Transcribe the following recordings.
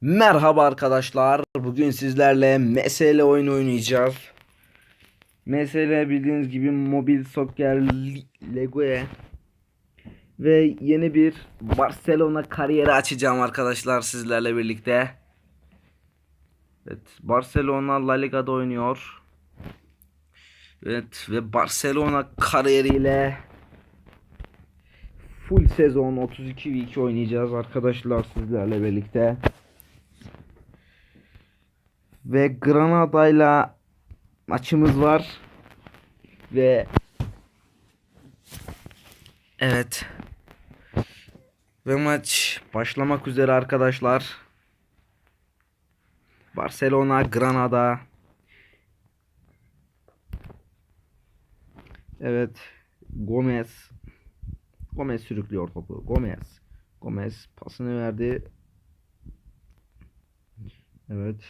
Merhaba arkadaşlar. Bugün sizlerle mesele oyun oynayacağız. Mesele bildiğiniz gibi mobil soccer Lego'ya ve yeni bir Barcelona kariyeri açacağım arkadaşlar sizlerle birlikte. Evet, Barcelona La Liga'da oynuyor. Evet ve Barcelona kariyeriyle full sezon 32 ve 2 oynayacağız arkadaşlar sizlerle birlikte. Ve Granada'yla maçımız var. Ve Evet. Ve maç başlamak üzere arkadaşlar. Barcelona Granada. Evet. Gomez. Gomez sürüklüyor topu. Gomez. Gomez pasını verdi. Evet.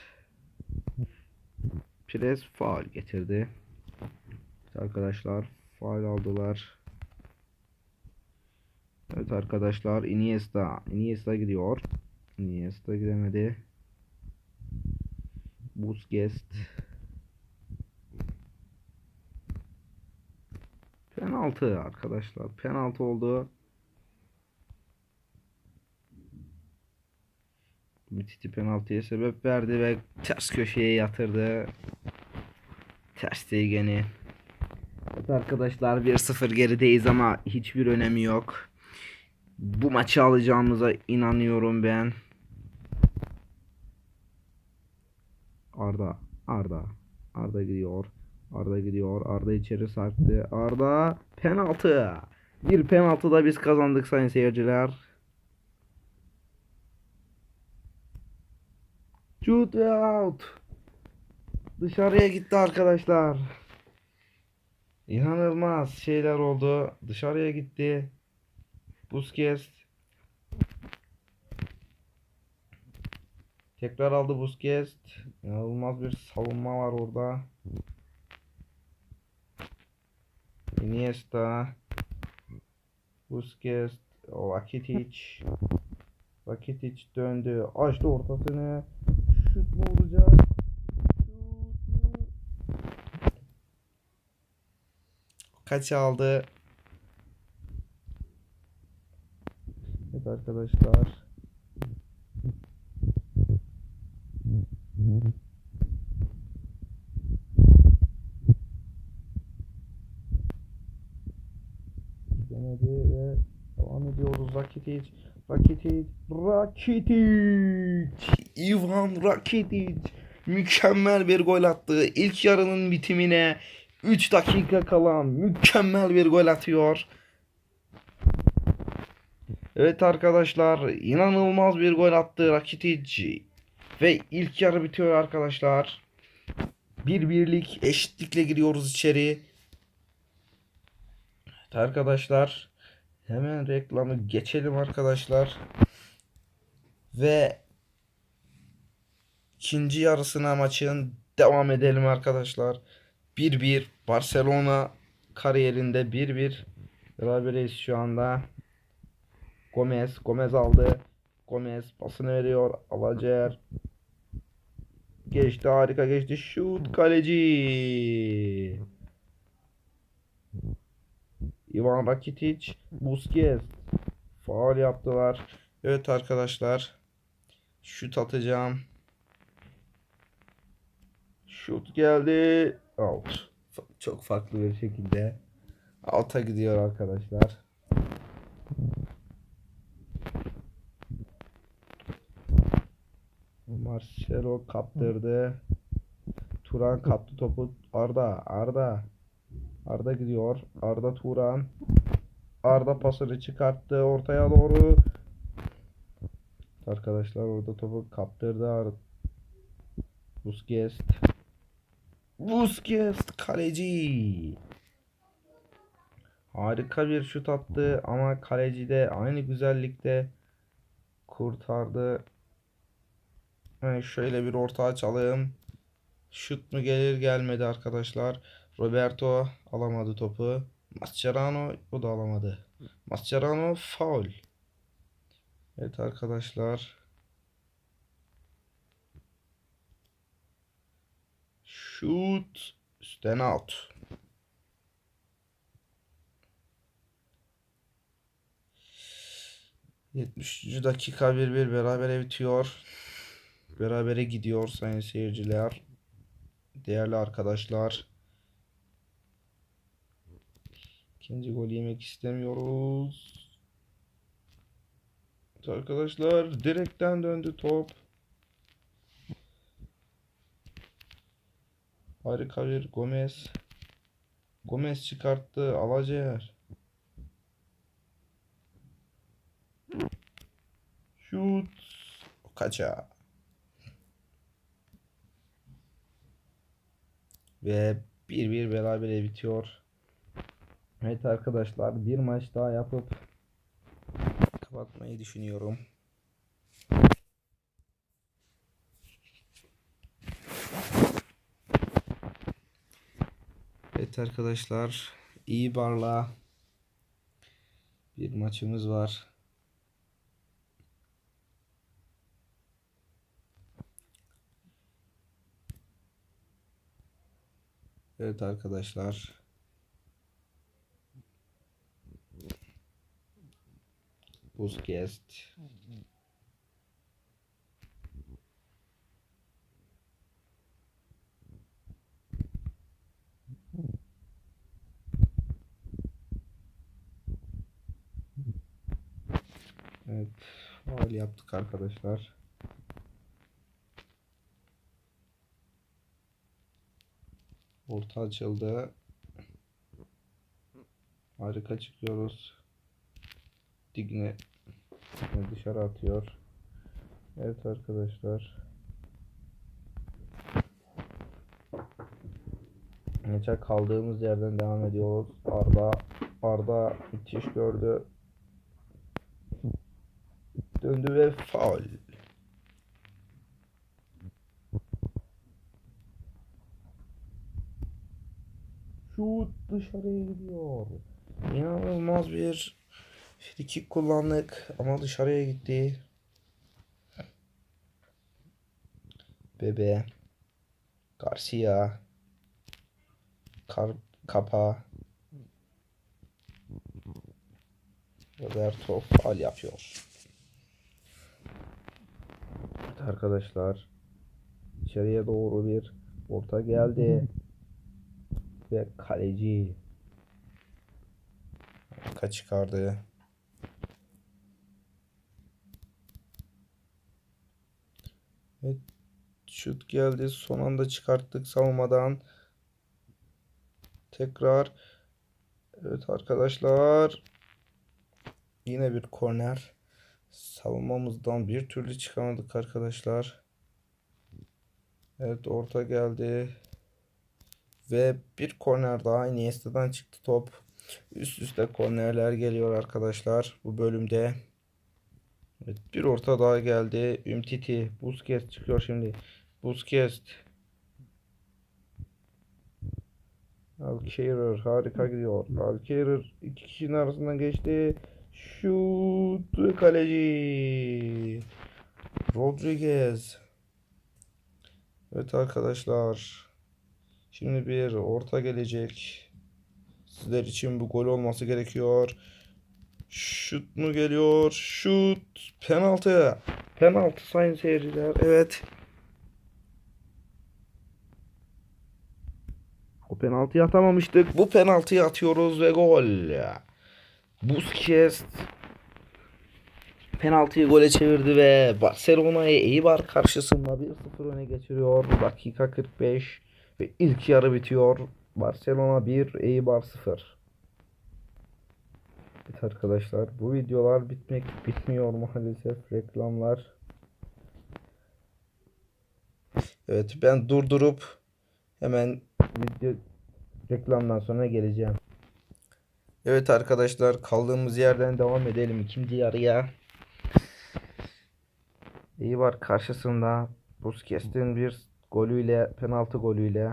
Pires faul getirdi. Evet arkadaşlar faul aldılar. Evet arkadaşlar Iniesta. Iniesta gidiyor. Iniesta gidemedi. Busquets. Penaltı arkadaşlar. Penaltı oldu. Müthiş penaltıya sebep verdi ve ters köşeye yatırdı. Ters geni. Evet arkadaşlar 1-0 gerideyiz ama hiçbir önemi yok. Bu maçı alacağımıza inanıyorum ben. Arda, Arda, Arda gidiyor. Arda gidiyor. Arda içeri sarktı. Arda penaltı. Bir penaltı da biz kazandık sayın seyirciler. Shoot out. Dışarıya gitti arkadaşlar. İnanılmaz şeyler oldu. Dışarıya gitti. Busquets. Tekrar aldı Busquets. İnanılmaz bir savunma var orada. Iniesta. Busquets. Rakitic. Rakitic döndü. Açtı ortasını. Şut mu vuracak? Şut mu? Kaç aldı? Evet arkadaşlar. Denedi ve devam ediyoruz. Rakitic, Rakitic, Rakitic, Ivan Rakitic mükemmel bir gol attı. İlk yarının bitimine 3 dakika kalan mükemmel bir gol atıyor. Evet arkadaşlar inanılmaz bir gol attı Rakitic. Ve ilk yarı bitiyor arkadaşlar. Bir birlik eşitlikle giriyoruz içeri. Evet arkadaşlar hemen reklamı geçelim arkadaşlar. Ve ikinci yarısına maçın devam edelim arkadaşlar. 1-1 Barcelona kariyerinde 1-1 berabereyiz şu anda. Gomez, Gomez aldı. Gomez pasını veriyor. Alacer. Geçti harika geçti. Şut kaleci. Ivan Rakitic, Busquets. Faul yaptılar. Evet arkadaşlar. Şut atacağım. Şut geldi. Out. Çok farklı bir şekilde. Alta gidiyor arkadaşlar. Marcelo kaptırdı. Turan kaptı topu. Arda, Arda. Arda gidiyor. Arda Turan. Arda pasını çıkarttı ortaya doğru. Arkadaşlar orada topu kaptırdı. Busquets. Busquets kaleci. Harika bir şut attı ama kaleci de aynı güzellikte kurtardı. Evet, şöyle bir orta açalım. Şut mu gelir gelmedi arkadaşlar. Roberto alamadı topu. Mascherano o da alamadı. Mascherano faul. Evet arkadaşlar. Shoot. Üstten out. Yetmişinci dakika bir bir berabere bitiyor. Berabere gidiyor sayın seyirciler. Değerli arkadaşlar. İkinci gol yemek istemiyoruz. Arkadaşlar direkten döndü top. Harika bir Gomez. Gomez çıkarttı. Alacaer. Şut. Kaça. Ve 1-1 berabere bitiyor. Evet arkadaşlar bir maç daha yapıp kapatmayı düşünüyorum. Evet arkadaşlar iyi barla bir maçımız var. Evet arkadaşlar. Busquets. Evet, faul yaptık arkadaşlar. Orta açıldı. Harika çıkıyoruz. Digne dışarı atıyor. Evet arkadaşlar. Maça kaldığımız yerden devam ediyoruz. Arda Arda müthiş gördü. Döndü ve faul. Şut dışarıya gidiyor. İnanılmaz bir frikik kullandık ama dışarıya gitti. Bebe. Garcia. Kar Kapa. Roberto faul yapıyor. Arkadaşlar. İçeriye doğru bir orta geldi. Ve kaleci Harika çıkardı. Evet, şut geldi. Son anda çıkarttık savunmadan. Tekrar. Evet arkadaşlar. Yine bir korner. Savunmamızdan bir türlü çıkamadık arkadaşlar. Evet orta geldi. Ve bir korner daha Iniesta'dan çıktı top. Üst üste kornerler geliyor arkadaşlar bu bölümde. Evet, bir orta daha geldi. Ümtiti. Busquets çıkıyor şimdi. Busquets. Alkeirer harika gidiyor. Alkeirer iki kişinin arasından geçti. Şut kaleci. Rodriguez. Evet arkadaşlar. Şimdi bir orta gelecek. Sizler için bu gol olması gerekiyor. Şut mu geliyor? Şut. Penaltı. Penaltı sayın seyirciler. Evet. O penaltıyı atamamıştık. Bu penaltıyı atıyoruz ve gol. Busquets penaltıyı gole çevirdi ve Barcelona'yı Eibar karşısında 1-0 öne geçiriyor. Dakika 45 ve ilk yarı bitiyor. Barcelona 1, Eibar 0. Evet arkadaşlar bu videolar bitmek bitmiyor maalesef reklamlar. Evet ben durdurup hemen video reklamdan sonra geleceğim. Evet arkadaşlar kaldığımız yerden devam edelim ikinci yarıya. Eibar karşısında Busquets'in bir golüyle penaltı golüyle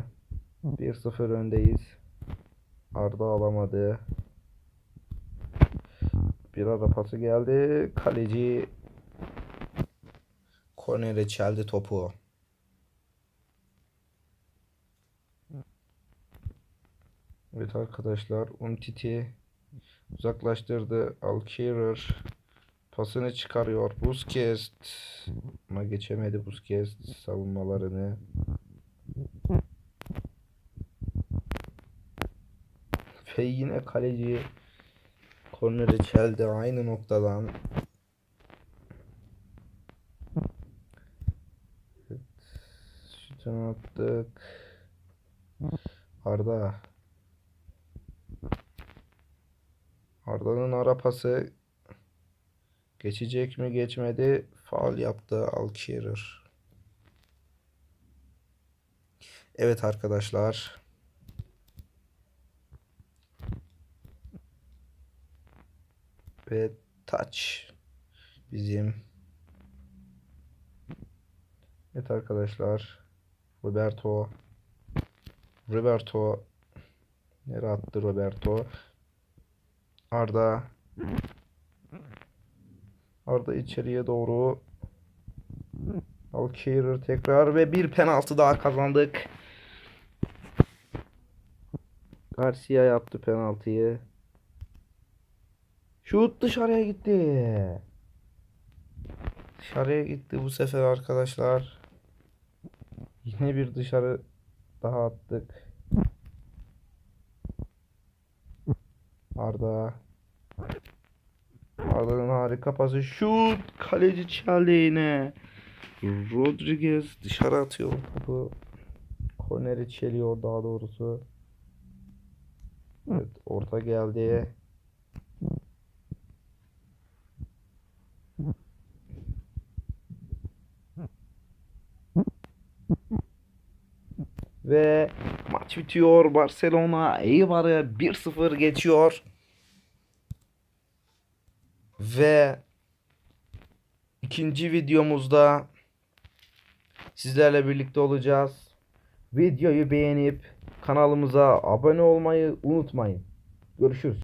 1-0 öndeyiz. Arda alamadı. Bir ara pası geldi. Kaleci kornere çeldi topu. Evet arkadaşlar Umtiti uzaklaştırdı. Alkirır pasını çıkarıyor. Busquets ama geçemedi Busquets savunmalarını. Ve yine kaleci korneri çeldi aynı noktadan. Evet, şutunu attık. Arda. Arda'nın ara pası geçecek mi geçmedi. Faul yaptı Alkirer. Evet arkadaşlar. Ve touch bizim. Evet arkadaşlar. Roberto. Roberto. Nereye attı Roberto? Arda. Arda içeriye doğru. Alkeirer tekrar ve bir penaltı daha kazandık. Garcia yaptı penaltıyı. Şut dışarıya gitti. Dışarıya gitti bu sefer arkadaşlar. Yine bir dışarı daha attık. Arda. Arda'nın harika pası. Şut. Kaleci çaldı yine. Rodriguez dışarı atıyor topu. Korneri çeliyor daha doğrusu. Evet orta geldi. Ve maç bitiyor. Barcelona Eibar'ı 1-0 geçiyor. Ve ikinci videomuzda sizlerle birlikte olacağız. Videoyu beğenip kanalımıza abone olmayı unutmayın. Görüşürüz.